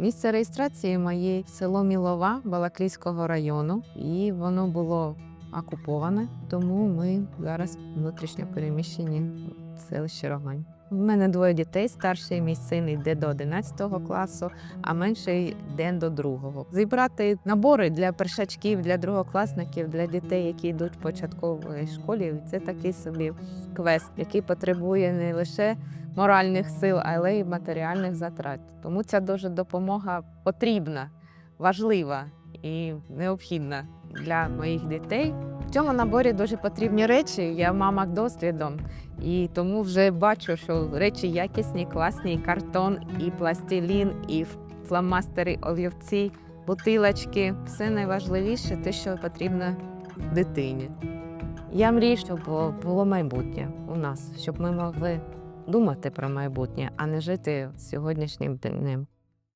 Місце реєстрації моє село Мілова Балаклійського району, і воно було окуповане, тому ми зараз внутрішньо переміщені в селище Рогань. У мене двоє дітей. Старший мій син йде до 11 класу, а менший йде до другого. Зібрати набори для першачків, для другокласників, для дітей, які йдуть в початковій школі. Це такий собі квест, який потребує не лише моральних сил, але й матеріальних затрат. Тому ця дуже допомога потрібна, важлива і необхідна для моїх дітей. В цьому наборі дуже потрібні речі. Я мама досвідом, і тому вже бачу, що речі якісні, класні, і картон, і пластилін, і фломастери, олівці, бутилочки. Все найважливіше, те, що потрібно дитині. Я мрію, щоб було майбутнє у нас, щоб ми могли думати про майбутнє, а не жити сьогоднішнім днем.